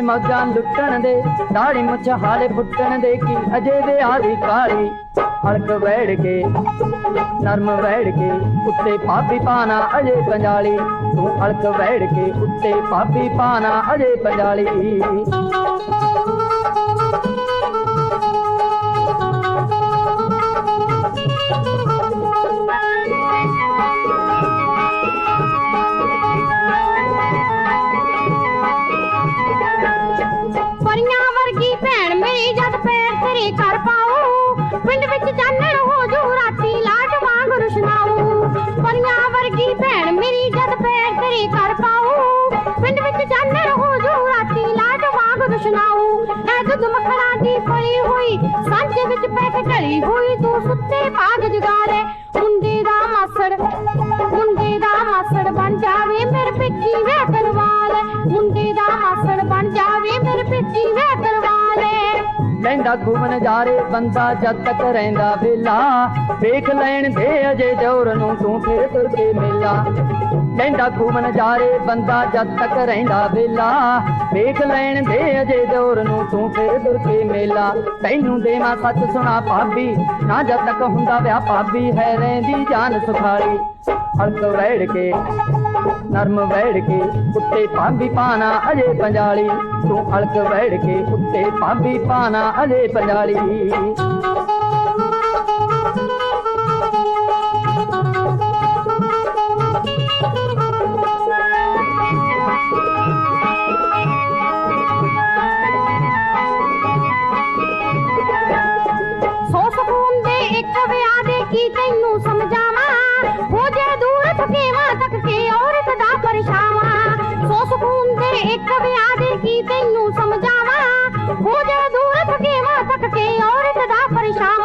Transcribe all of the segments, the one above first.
ਏ ਦਿਨੇ ਲੁੱਟਣ ਦੇ ਦਾੜੀ ਮੁੱਛ ਹਾਲੇ ਫੁੱਟਣ ਦੇ, ਕੀ ਅਜੇ ਦੇ ਆਦੀ ਕਾਲੀ? ਹਲਕ ਵੈੜ ਕੇ, ਨਰਮ ਵੈੜ ਕੇ, ਉੱਤੇ ਪਾਪੀ ਪਾਣਾ ਅਜੇ ਪੰਜਾਲੀ। ਤੂੰ ਹਲਕ ਵੈੜ ਕੇ, ਉੱਤੇ ਪਾਪੀ ਪਾਣਾ ਅਜੇ ਪੰਜਾਲੀ। ਪੈਰ ਕਰ ਪਾਉ ਪਿੰਡ ਵਿੱਚ ਚਾਨਣ ਹੋ ਜੂ, ਰਾਤੀ ਲਾਟ ਵਾਂਗ ਰੁਸ਼ਨਾਉ ਪਰੀਆਂ ਵਰਗੀ ਭੈਣ ਮੇਰੀ ਜਦ ਪੈਰ ਤੇਰੇ ਕਰ ਪਾਉ ਪਿੰਡ ਵਿੱਚ ਚਾਨਣ ਹੋ ਜੂ, ਰਾਤੀ ਲਾਟ ਵਾਂਗ ਰੁਸ਼ਨਾਉ ਐ ਦੁੱਧ ਮੱਖਣਾ ਦੀ ਪਈ ਹੋਈ, ਸਾਂਝੇ ਵਿੱਚ ਪੈ ਕੇ ਢਲੀ ਹੋਈ, ਤੂੰ ਸੁੱਤੇ ਲੈਂਦਾ ਘੁੰਮ ਨਜ਼ਾਰੇ ਬੰਦਾ ਜਦ ਤੱਕ ਰਹਿੰਦਾ ਵੇਲਾ ਵੇਖ ਲੈਣ ਦੇ ਅਜੇ ਦੌਰ ਨੂੰ ਤੂੰ ਫਿਰ ਤੁਰ ਕੇ ਮੇਲਾ ਲੈਂਦਾ ਘੁੰਮ ਨਜ਼ਾਰੇ ਬੰਦਾ ਜਦ ਤੱਕ ਰਹਿੰਦਾ ਵੇਲਾ ਵੇਖ ਲੈਣ ਦੇ ਅਜੇ ਦੌਰ ਨੂੰ ਤੂੰ ਫਿਰ ਤੁਰ ਕੇ ਮੇਲਾ ਤੈਨੂੰ ਦੇਵਾਂ ਸੱਚ ਸੁਣਾ ਭਾਬੀ, ਨਾ ਜਦ ਤੱਕ ਹੁੰਦਾ ਵਿਆਹ ਭਾਬੀ ਹੈ ਰਹਿੰਦੀ ਜਾਨ ਸੁਖਾਲੀ। ਹਲਕ ਵੈੜ ਕੇ, ਨਰਮ ਵੈੜ ਕੇ, ਉੱਤੇ ਭਾਬੀ ਪਾਣਾ ਅਜੇ ਪੰਜਾਲੀ ਤੂੰ ਹਲਕ ਵੈੜ ਕੇ ਉੱਤੇ ਭਾਬੀ ਪਾਣਾ ਅਜੇ ਪੰਜਾਲੀ। ਕੀ ਤੈਨੂੰ ਸਮਝਾਵਾਂ? ਹੋ ਜੇ ਦੂਰ ਥਕੇਵਾ ਤੱਕ ਕੇ ਔਰਤ ਦਾ ਪਰਛਾਵਾਂ। ਇੱਕ ਵਿਆਹ ਕੀ ਤੈਨੂੰ ਸਮਝਾਵਾਂ ਹੋ ਦੂਰ ਥਕੇਵਾ ਤੱਕ ਕੇ ਔਰਤ ਦਾ ਪਰੇਸ਼ਾਨ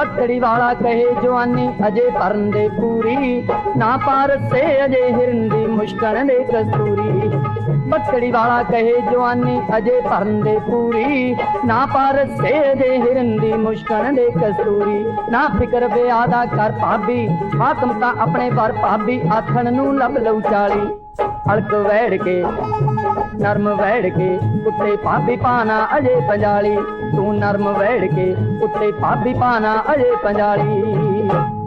ਲੈ ਵਾਲਾ ਕਹੇ ਜਵਾਨੀ ਅਜੇ ਭਰਨ ਦੇ ਪੂਰੀ। ਨਾ ਪਾਰਸੇ ਅਜੇ ਹਿਰਨ ਦੀ ਮੁਸ਼ਕਣ ਦੇ ਕਸਤੂਰੀ ਬੱਕੜੀ ਵਾਲਾ ਕਹੇ ਜਵਾਨੀ ਅਜੇ ਭਰਨ ਦੇ ਪੂਰੀ। ਨਾ ਪਾਰਸੇ ਅਜੇ ਹਿਰਨ ਦੀ ਮੁਸ਼ਕਣ ਦੇ ਕਸਤੂਰੀ ਨਾ ਫਿਕਰ ਵਿਆਹ ਦਾ ਕਰ ਭਾਬੀ। ਹਾਕਮ ਤਾਂ ਆਪਣੇ ਵਰ ਭਾਬੀ ਆਖਣ ਨੂੰ ਲੱਭ ਲਊ ਚਾਲੀ। ਅਲਕ ਵੈੜ ਕੇ ਨਰਮ ਵੈੜ ਕੇ ਉੱਤੇ ਭਾਬੀ ਪਾਣਾ ਅਜੇ ਪੰਜਾਲੀ। ਤੂੰ ਨਰਮ ਵੈੜ ਕੇ ਉੱਤੇ ਭਾਬੀ ਪਾਣਾ ਅਜੇ ਪੰਜਾਲੀ।